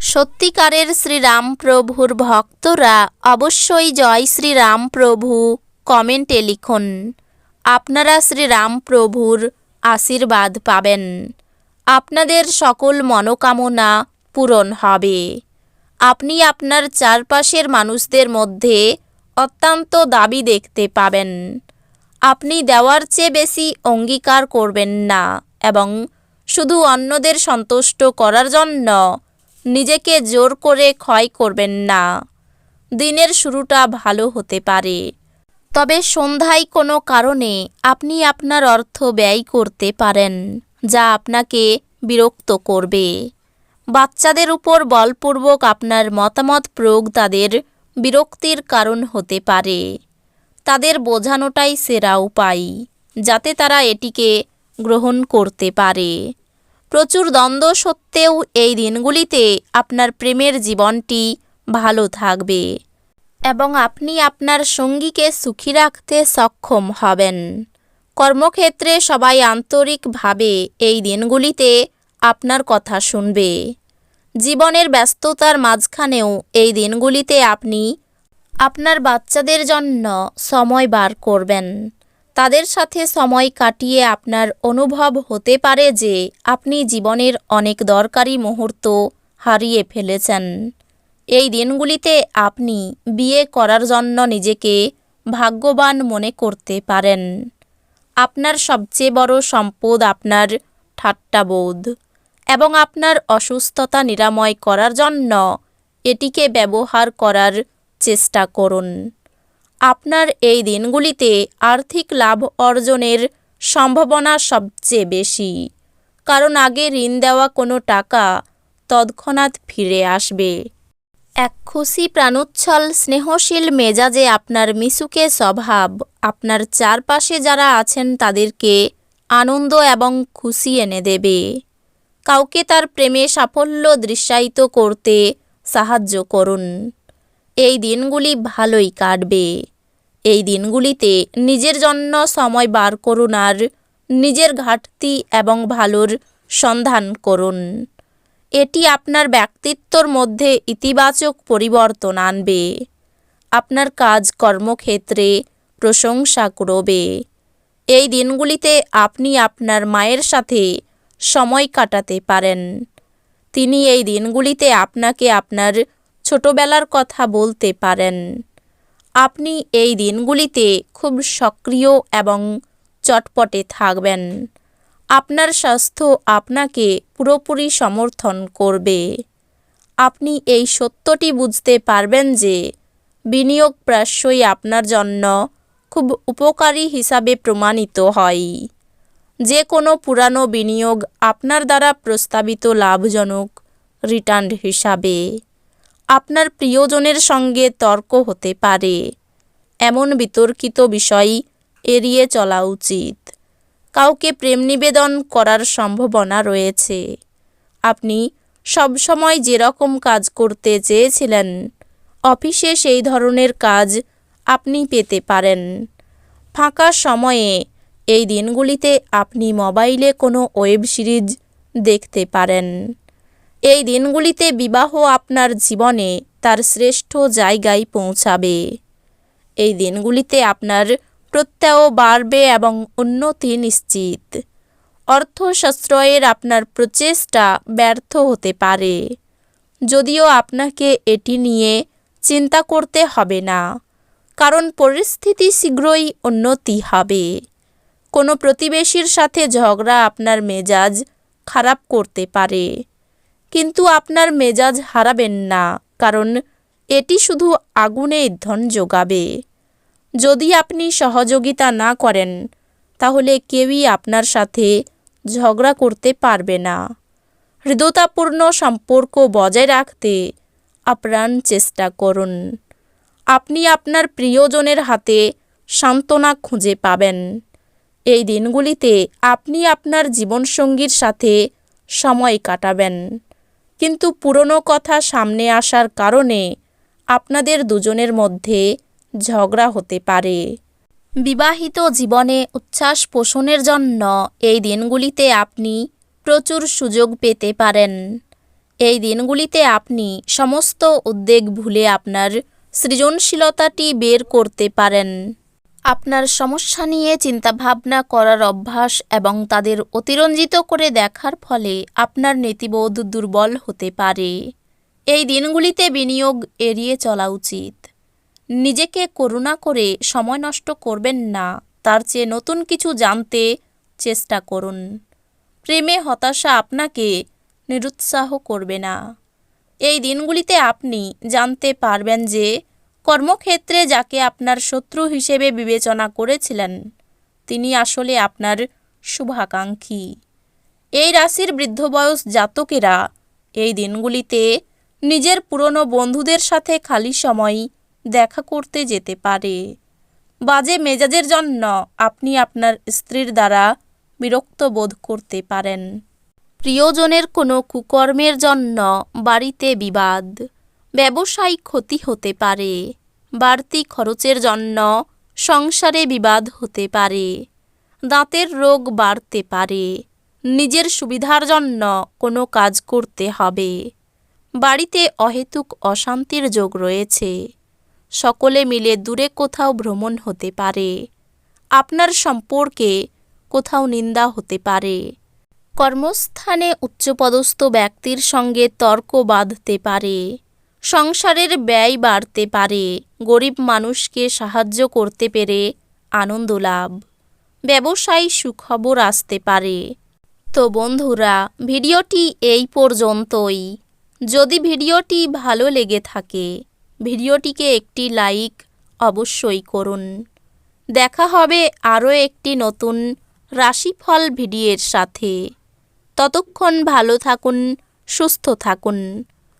সত্যিকারের শ্রীরাম প্রভুর ভক্তরা অবশ্যই জয় শ্রীরাম প্রভু কমেন্টে লিখুন। আপনারা শ্রীরাম প্রভুর আশীর্বাদ পাবেন। আপনাদের সকল মনোকামনা পূরণ হবে। আপনি আপনার চারপাশের মানুষদের মধ্যে অত্যন্ত দাবি দেখতে পাবেন। আপনি দেওয়ার চেয়ে বেশি অঙ্গীকার করবেন না এবং শুধু অন্যদের সন্তুষ্ট করার জন্য নিজেকে জোর করে ক্ষয় করবেন না। দিনের শুরুটা ভালো হতে পারে। তবে সন্ধ্যায় কোনো কারণে আপনি আপনার অর্থ ব্যয় করতে পারেন, যা আপনাকে বিরক্ত করবে। বাচ্চাদের উপর বলপূর্বক আপনার মতামত প্রয়োগ তাদের বিরক্তির কারণ হতে পারে। তাদের বোঝানোটাই সেরা উপায়, যাতে তারা এটিকে গ্রহণ করতে পারে। প্রচুর দ্বন্দ্ব সত্ত্বেও এই দিনগুলিতে আপনার প্রেমের জীবনটি ভালো থাকবে এবং আপনি আপনার সঙ্গীকে সুখী রাখতে সক্ষম হবেন। কর্মক্ষেত্রে সবাই আন্তরিকভাবে এই দিনগুলিতে আপনার কথা শুনবে। জীবনের ব্যস্ততার মাঝখানেও এই দিনগুলিতে আপনি আপনার বাচ্চাদের জন্য সময় বার করবেন। তাদের সাথে সময় কাটিয়ে আপনার অনুভব হতে পারে যে আপনি জীবনের অনেক দরকারি মুহূর্ত হারিয়ে ফেলেছেন। এই দিনগুলিতে আপনি বিয়ে করার জন্য নিজেকে ভাগ্যবান মনে করতে পারেন। আপনার সবচেয়ে বড় সম্পদ আপনার ঠাট্টাবোধ এবং আপনার অসুস্থতা নিরাময় করার জন্য এটিকে ব্যবহার করার চেষ্টা করুন। আপনার এই দিনগুলিতে আর্থিক লাভ অর্জনের সম্ভাবনা সবচেয়ে বেশি। কারণ আগে ঋণ দেওয়া কোনো টাকা তৎক্ষণাৎ ফিরে আসবে। এক খুশি প্রাণোচ্ছল, স্নেহশীল মেজাজে আপনার মিশুকে স্বভাব, আপনার চারপাশে যারা আছেন তাদেরকে আনন্দ এবং খুশি এনে দেবে। কাউকে তার প্রেমে সাফল্য দৃশ্যায়িত করতে সাহায্য করুন। এই দিনগুলি ভালোই কাটবে। এই দিনগুলিতে নিজের জন্য সময় বার করুন আর নিজের ঘাটতি এবং ভালোর সন্ধান করুন। এটি আপনার ব্যক্তিত্বর মধ্যে ইতিবাচক পরিবর্তন আনবে। আপনার কাজ কর্মক্ষেত্রে প্রশংসা করবে এই দিনগুলিতে আপনি আপনার মায়ের সাথে সময় কাটাতে পারেন। তিনি এই দিনগুলিতে আপনাকে আপনার ছোটবেলার কথা বলতে পারেন। আপনি এই দিনগুলিতে খুব সক্রিয় এবং চটপটে থাকবেন। আপনার স্বাস্থ্য আপনাকে পুরোপুরি সমর্থন করবে। আপনি এই সত্যটি বুঝতে পারবেন যে বিনিয়োগ প্রায়শই আপনার জন্য খুব উপকারী হিসাবে প্রমাণিত হয়। যে কোনো পুরানো বিনিয়োগ আপনার দ্বারা প্রস্তাবিত লাভজনক রিটার্ন হিসাবে। আপনার প্রিয়জনের সঙ্গে তর্ক হতে পারে। এমন বিতর্কিত বিষয় এড়িয়ে চলা উচিত। কাউকে প্রেম নিবেদন করার সম্ভাবনা রয়েছে। আপনি সবসময় যেরকম কাজ করতে চেয়েছিলেন, অফিসে সেই ধরনের কাজ আপনি পেতে পারেন। ফাঁকা সময়ে এই দিনগুলিতে আপনি মোবাইলে কোনো ওয়েব সিরিজ দেখতে পারেন। এই দিনগুলিতে বিবাহ আপনার জীবনে তার শ্রেষ্ঠ জায়গায় পৌঁছাবে। এই দিনগুলিতে আপনার প্রত্যয় বাড়বে এবং উন্নতি নিশ্চিত। অর্থ সাশ্রয়ের আপনার প্রচেষ্টা ব্যর্থ হতে পারে। যদিও আপনাকে এটি নিয়ে চিন্তা করতে হবে না, কারণ পরিস্থিতি শীঘ্রই উন্নতি হবে। কোনো প্রতিবেশীর সাথে ঝগড়া আপনার মেজাজ খারাপ করতে পারে। কিন্তু আপনার মেজাজ হারাবেন না, কারণ এটি শুধু আগুনে ধন যোগাবে যদি আপনি সহযোগিতা না করেন, তাহলে কেউই আপনার সাথে ঝগড়া করতে পারবে না। হৃদয়তাপূর্ণ সম্পর্ক বজায় রাখতে আপ্রাণ চেষ্টা করুন। আপনি আপনার প্রিয়জনের হাতে সান্ত্বনা খুঁজে পাবেন। এই দিনগুলিতে আপনি আপনার জীবনসঙ্গীর সাথে সময় কাটাবেন। কিন্তু পুরনো কথা সামনে আসার কারণে আপনাদের দুজনের মধ্যে ঝগড়া হতে পারে। বিবাহিত জীবনে উচ্ছ্বাস পোষণের জন্য এই দিনগুলিতে আপনি প্রচুর সুযোগ পেতে পারেন। এই দিনগুলিতে আপনি সমস্ত উদ্বেগ ভুলে আপনার সৃজনশীলতাটি বের করতে পারেন। আপনার সমস্যা নিয়ে চিন্তাভাবনা করার অভ্যাস এবং তাদের অতিরঞ্জিত করে দেখার ফলে আপনার নীতিবোধ দুর্বল হতে পারে। এই দিনগুলিতে বিনিয়োগ এড়িয়ে চলা উচিত। নিজেকে করুণা করে সময় নষ্ট করবেন না, তার চেয়ে নতুন কিছু জানতে চেষ্টা করুন। প্রেমে হতাশা আপনাকে নিরুৎসাহ করবে না। এই দিনগুলিতে আপনি জানতে পারবেন যে কর্মক্ষেত্রে যাকে আপনার শত্রু হিসেবে বিবেচনা করেছিলেন, তিনি আসলে আপনার শুভাকাঙ্ক্ষী। এই রাশির বৃদ্ধ বয়স জাতকেরা এই দিনগুলিতে নিজের পুরনো বন্ধুদের সাথে খালি সময় দেখা করতে যেতে পারে। বাজে মেজাজের জন্য আপনি আপনার স্ত্রীর দ্বারা বিরক্ত বোধ করতে পারেন। প্রিয়জনের কোনো কুকর্মের জন্য বাড়িতে বিবাদ ব্যবসায়িক ক্ষতি হতে পারে। বাড়তি খরচের জন্য সংসারে বিবাদ হতে পারে। দাঁতের রোগ বাড়তে পারে। নিজের সুবিধার জন্য কোনো কাজ করতে হবে। বাড়িতে অহেতুক অশান্তির যোগ রয়েছে। সকলে মিলে দূরে কোথাও ভ্রমণ হতে পারে। আপনার সম্পর্কে কোথাও নিন্দা হতে পারে। কর্মস্থানে উচ্চপদস্থ ব্যক্তির সঙ্গে তর্ক বাঁধতে পারে। সংসারের ব্যয় বাড়তে পারে, গরিব মানুষকে সাহায্য করতে পেরে আনন্দ লাভ, ব্যবসায়ী সুখবর আসতে পারে। তো বন্ধুরা, ভিডিওটি এই পর্যন্তই। যদি ভিডিওটি ভালো লেগে থাকে, ভিডিওটিকে একটি লাইক অবশ্যই করুন। দেখা হবে আরও একটি নতুন রাশিফল ভিডিওর সাথে। ততক্ষণ ভালো থাকুন, সুস্থ থাকুন।